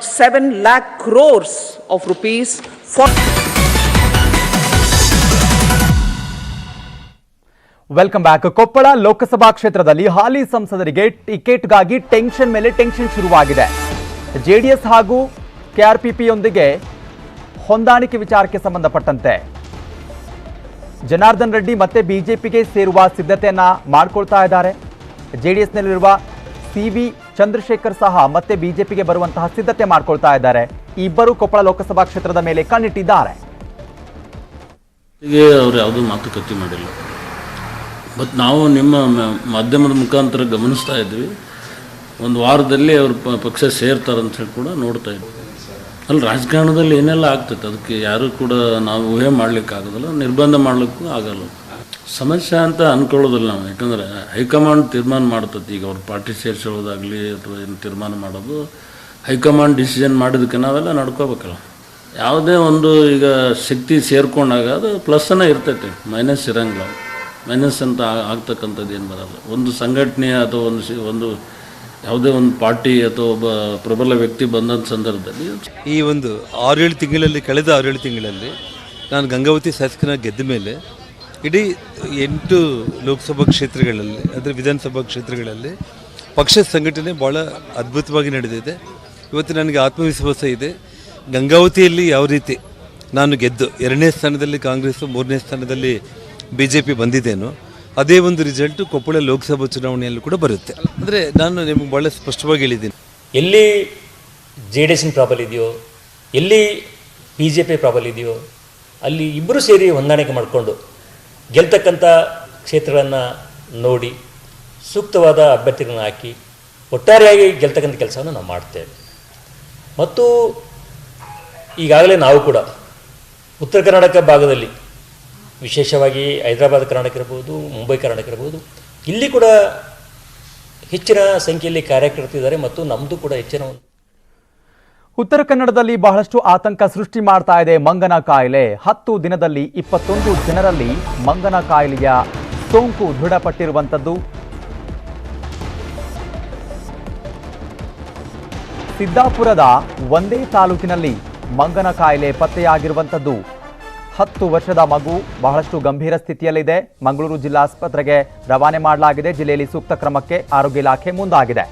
7 lakh crores of rupees for welcome back Koppal Lok Sabha ಕ್ಷೇತ್ರದಲ್ಲಿ ಹಾಲಿ ಸಂಸದರಿಗೆ ಟಿಕೆಟ್ಗಾಗಿ ಟೆನ್ಷನ್ ಮೇಲೆ ಟೆನ್ಷನ್ ಶುರುವಾಗಿದೆ. ಜೆಡಿಎಸ್ ಹಾಗೂ ಕೆಆರ್ಪಿಪಿಯೊಂದಿಗೆ ಹೊಂದಾಣಿಕೆ ವಿಚಾರಕ್ಕೆ ಸಂಬಂಧಪಟ್ಟಂತೆ ಜನಾರ್ದನ್ ರೆಡ್ಡಿ ಮತ್ತೆ ಬಿಜೆಪಿಗೆ ಸೇರುವ ಸಿದ್ಧತೆಯನ್ನ ಮಾಡ್ಕೊಳ್ತಾ ಇದ್ದಾರೆ. ಜೆಡಿಎಸ್ನಲ್ಲಿರುವ ಸಿ ವಿ ಚಂದ್ರಶೇಖರ್ ಸಹ ಮತ್ತೆ ಬಿಜೆಪಿಗೆ ಬರುವಂತಹ ಸಿದ್ಧತೆ ಮಾಡ್ಕೊಳ್ತಾ ಇದ್ದಾರೆ. ಇಬ್ಬರು ಕೊಪ್ಪಳ ಲೋಕಸಭಾ ಕ್ಷೇತ್ರದ ಮೇಲೆ ಕಣ್ಣಿಟ್ಟಿದ್ದಾರೆ. ಅವರು ಯಾವುದೂ ಮಾತುಕತೆ ಮಾಡಿಲ್ಲ. ಬಟ್ ನಾವು ನಿಮ್ಮ ಮಾಧ್ಯಮದ ಮುಖಾಂತರ ಗಮನಿಸ್ತಾ ಇದ್ವಿ. ಒಂದು ವಾರದಲ್ಲಿ ಅವರು ಪಕ್ಷ ಸೇರ್ತಾರೆ ಅಂತ ಹೇಳಿ ಕೂಡ ನೋಡ್ತಾ ಇದ್ವಿ. ಅಲ್ಲಿ, ರಾಜಕಾರಣದಲ್ಲಿ ಏನೆಲ್ಲ ಆಗ್ತೈತೆ ಅದಕ್ಕೆ ಯಾರು ಕೂಡ ನಾವು ಊಹೆ ಮಾಡ್ಲಿಕ್ಕೆ ಆಗೋದಿಲ್ಲ ನಿರ್ಬಂಧ ಮಾಡಲಿಕ್ಕೂ ಆಗಲ್ಲ. ಸಮಸ್ಯೆ ಅಂತ ಅನ್ಕೊಳ್ಳೋದಿಲ್ಲ ನಾವು. ಯಾಕಂದರೆ ಹೈಕಮಾಂಡ್ ತೀರ್ಮಾನ ಮಾಡ್ತತಿ ಈಗ ಅವ್ರ ಪಾರ್ಟಿ ಸೇರಿಸೋದಾಗಲಿ ಅಥವಾ ಏನು ತೀರ್ಮಾನ ಮಾಡೋದು, ಹೈಕಮಾಂಡ್ ಡಿಸಿಷನ್ ಮಾಡಿದಕ್ಕೆ ನಾವೆಲ್ಲ ನಡ್ಕೋಬೇಕಲ್ಲ. ಯಾವುದೇ ಒಂದು ಈಗ ಶಕ್ತಿ ಸೇರ್ಕೊಂಡಾಗ ಅದು ಪ್ಲಸ್ಸನ್ನು ಇರ್ತೈತೆ. ಮೈನಸ್ ಇರಂಗಿಲ್ಲ. ಮೈನಸ್ ಅಂತ ಆಗ್ತಕ್ಕಂಥದ್ದು ಏನು ಬರಲ್ಲ. ಒಂದು ಸಂಘಟನೆ ಅಥವಾ ಒಂದು ಒಂದು ಯಾವುದೇ ಒಂದು ಪಾರ್ಟಿ ಅಥವಾ ಒಬ್ಬ ಪ್ರಬಲ ವ್ಯಕ್ತಿ ಬಂದಂಥ ಸಂದರ್ಭದಲ್ಲಿ ಈ ಒಂದು ಆರೇಳು ತಿಂಗಳಲ್ಲಿ, ಕಳೆದ ಆರೇಳು ತಿಂಗಳಲ್ಲಿ ನಾನು ಗಂಗಾವತಿ ಶಾಸಕನ ಗೆದ್ದ ಮೇಲೆ ಇಡೀ ಎಂಟು ಲೋಕಸಭಾ ಕ್ಷೇತ್ರಗಳಲ್ಲಿ, ಅಂದರೆ ವಿಧಾನಸಭಾ ಕ್ಷೇತ್ರಗಳಲ್ಲಿ ಪಕ್ಷ ಸಂಘಟನೆ ಭಾಳ ಅದ್ಭುತವಾಗಿ ನಡೆದಿದೆ. ಇವತ್ತು ನನಗೆ ಆತ್ಮವಿಶ್ವಾಸ ಇದೆ. ಗಂಗಾವತಿಯಲ್ಲಿ ಯಾವ ರೀತಿ ನಾನು ಗೆದ್ದು ಎರಡನೇ ಸ್ಥಾನದಲ್ಲಿ ಕಾಂಗ್ರೆಸ್, ಮೂರನೇ ಸ್ಥಾನದಲ್ಲಿ ಬಿ ಜೆ ಪಿ ಬಂದಿದ್ದೇನೋ, ಅದೇ ಒಂದು ರಿಸಲ್ಟು ಕೊಪ್ಪಳ ಲೋಕಸಭಾ ಚುನಾವಣೆಯಲ್ಲೂ ಕೂಡ ಬರುತ್ತೆ. ಅಂದರೆ ನಾನು ನಿಮಗೆ ಭಾಳ ಸ್ಪಷ್ಟವಾಗಿ ಹೇಳಿದ್ದೀನಿ. ಎಲ್ಲಿ ಜೆ ಡಿ ಎಸ್ ಪ್ರಾಬಲ್ ಇದೆಯೋ, ಎಲ್ಲಿ ಬಿ ಜೆ ಪಿ ಪ್ರಾಬಲ್ ಇದೆಯೋ, ಅಲ್ಲಿ ಇಬ್ಬರು ಸೇರಿ ಹೊಂದಾಣಿಕೆ ಮಾಡಿಕೊಂಡು ಗೆಲ್ತಕ್ಕಂಥ ಕ್ಷೇತ್ರಗಳನ್ನು ನೋಡಿ ಸೂಕ್ತವಾದ ಅಭ್ಯರ್ಥಿಗಳನ್ನ ಹಾಕಿ ಒಟ್ಟಾರೆಯಾಗಿ ಗೆಲ್ತಕ್ಕಂಥ ಕೆಲಸವನ್ನು ನಾವು ಮಾಡ್ತೇವೆ. ಮತ್ತು ಈಗಾಗಲೇ ನಾವು ಕೂಡ ಉತ್ತರ ಕರ್ನಾಟಕ ಭಾಗದಲ್ಲಿ ವಿಶೇಷವಾಗಿ ಹೈದರಾಬಾದ್ ಕರ್ನಾಟಕ ಇರ್ಬೋದು, ಮುಂಬೈ ಕರ್ನಾಟಕ ಇರ್ಬೋದು, ಇಲ್ಲಿ ಕೂಡ ಹೆಚ್ಚಿನ ಸಂಖ್ಯೆಯಲ್ಲಿ ಕಾರ್ಯಕರ್ತರಿದ್ದಾರೆ ಮತ್ತು ನಮ್ಮದು ಕೂಡ ಹೆಚ್ಚಿನ ಒಂದು ಉತ್ತರ ಕನ್ನಡದಲ್ಲಿ ಬಹಳಷ್ಟು ಆತಂಕ ಸೃಷ್ಟಿ ಮಾಡ್ತಾ ಇದೆ ಮಂಗನ ಕಾಯಿಲೆ. ಹತ್ತು ದಿನದಲ್ಲಿ ಇಪ್ಪತ್ತೊಂದು ಜನರಲ್ಲಿ ಮಂಗನ ಕಾಯಿಲೆಯ ಸೋಂಕು ದೃಢಪಟ್ಟಿರುವಂಥದ್ದು. ಸಿದ್ದಾಪುರದ ಒಂದೇ ತಾಲೂಕಿನಲ್ಲಿ ಮಂಗನ ಕಾಯಿಲೆ ಪತ್ತೆಯಾಗಿರುವಂಥದ್ದು. ಹತ್ತು ವರ್ಷದ ಮಗು ಬಹಳಷ್ಟು ಗಂಭೀರ ಸ್ಥಿತಿಯಲ್ಲಿದೆ. ಮಂಗಳೂರು ಜಿಲ್ಲಾಸ್ಪತ್ರೆಗೆ ರವಾನೆ ಮಾಡಲಾಗಿದೆ. ಜಿಲ್ಲೆಯಲ್ಲಿ ಸೂಕ್ತ ಕ್ರಮಕ್ಕೆ ಆರೋಗ್ಯ ಇಲಾಖೆ ಮುಂದಾಗಿದೆ.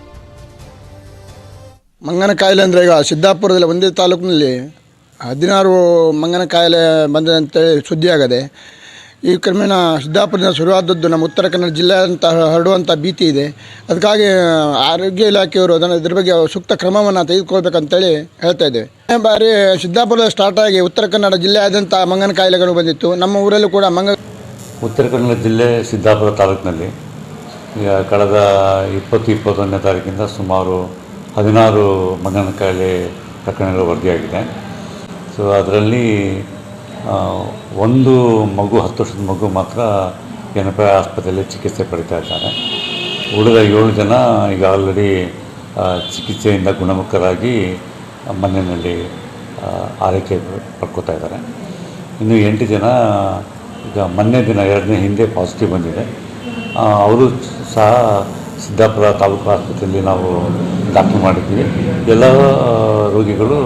ಮಂಗನ ಕಾಯಿಲೆ ಅಂದರೆ ಈಗ ಸಿದ್ದಾಪುರದಲ್ಲಿ ಒಂದೇ ತಾಲೂಕಿನಲ್ಲಿ ಹದಿನಾರು ಮಂಗನ ಕಾಯಿಲೆ ಬಂದಿದೆ ಅಂತೇಳಿ ಸುದ್ದಿ ಆಗದೆ ಈ ಕ್ರಮೇಣ ಸಿದ್ದಾಪುರದಿಂದ ಶುರುವಾದದ್ದು ನಮ್ಮ ಉತ್ತರ ಕನ್ನಡ ಜಿಲ್ಲೆಯಂತ ಹರಡುವಂಥ ಭೀತಿ ಇದೆ. ಅದಕ್ಕಾಗಿ ಆರೋಗ್ಯ ಇಲಾಖೆಯವರು ಅದನ್ನು ಇದ್ರ ಬಗ್ಗೆ ಸೂಕ್ತ ಕ್ರಮವನ್ನು ತೆಗೆದುಕೊಳ್ಬೇಕಂತೇಳಿ ಹೇಳ್ತಾ ಇದ್ದೇವೆ. ಬಾರಿ ಸಿದ್ದಾಪುರದ ಸ್ಟಾರ್ಟ್ ಆಗಿ ಉತ್ತರ ಕನ್ನಡ ಜಿಲ್ಲೆಯಾದ್ಯಂತ ಮಂಗನ ಕಾಯಿಲೆಗಳು ಬಂದಿತ್ತು. ನಮ್ಮ ಊರಲ್ಲೂ ಕೂಡ ಮಂಗ ಉತ್ತರ ಕನ್ನಡ ಜಿಲ್ಲೆ ಸಿದ್ದಾಪುರ ತಾಲೂಕಿನಲ್ಲಿ ಈಗ ಕಳೆದ ಇಪ್ಪತ್ತು ಇಪ್ಪತ್ತೊಂದನೇ ತಾರೀಕಿಂದ ಸುಮಾರು ಹದಿನಾರು ಮಂಗನ ಕಾಯಿಲೆ ಪ್ರಕರಣಗಳು ವರದಿಯಾಗಿದೆ. ಸೊ ಅದರಲ್ಲಿ ಒಂದು ಮಗು, ಹತ್ತು ವರ್ಷದ ಮಗು ಮಾತ್ರ ಎನ್ಪೈ ಆಸ್ಪತ್ರೆಯಲ್ಲಿ ಚಿಕಿತ್ಸೆ ಪಡಿತಾ ಇದ್ದಾರೆ ಉಳಿದ ಏಳು ಜನ ಈಗ ಆಲ್ರೆಡಿ ಚಿಕಿತ್ಸೆಯಿಂದ ಗುಣಮುಖರಾಗಿ ಮನೆಯಲ್ಲಿ ಆರೈಕೆ ಪಡ್ಕೋತಾ ಇದ್ದಾರೆ. ಇನ್ನು ಎಂಟು ಜನ ಈಗ ಮೊನ್ನೆ ದಿನ, ಎರಡನೇ ಹಿಂದೆ ಪಾಸಿಟಿವ್ ಬಂದಿದೆ. ಅವರು ಸಹ ಸಿದ್ದಾಪುರ ತಾಲೂಕು ಆಸ್ಪತ್ರೆಯಲ್ಲಿ ನಾವು ದಾಖಲು ಮಾಡಿದ್ದೀವಿ. ಎಲ್ಲ ರೋಗಿಗಳು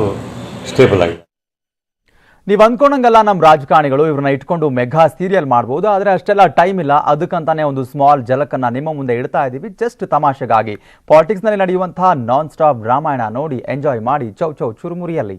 ಸ್ಟೇಬಲ್ ಆಗಿದೆ ನೀವು ಅಂದ್ಕೊಂಡಂಗಲ್ಲ ನಮ್ಮ ರಾಜಕಾರಣಿಗಳು ಇವ್ರನ್ನ ಇಟ್ಕೊಂಡು ಮೆಗಾ ಸೀರಿಯಲ್ ಮಾಡ್ಬೋದು. ಆದರೆ ಅಷ್ಟೆಲ್ಲ ಟೈಮ್ ಇಲ್ಲ. ಅದಕ್ಕಂತಾನೆ ಒಂದು ಸ್ಮಾಲ್ ಜಲಕನ್ನು ನಿಮ್ಮ ಮುಂದೆ ಇಡ್ತಾ ಇದ್ದೀವಿ ಜಸ್ಟ್ ತಮಾಷೆಗಾಗಿ. ಪಾಲಿಟಿಕ್ಸ್ನಲ್ಲಿ ನಡೆಯುವಂತಹ ನಾನ್ ಸ್ಟಾಪ್ ರಾಮಾಯಣ ನೋಡಿ ಎಂಜಾಯ್ ಮಾಡಿ, ಚೌ ಚೌ, ಚುರುಮುರಿಯಲ್ಲಿ.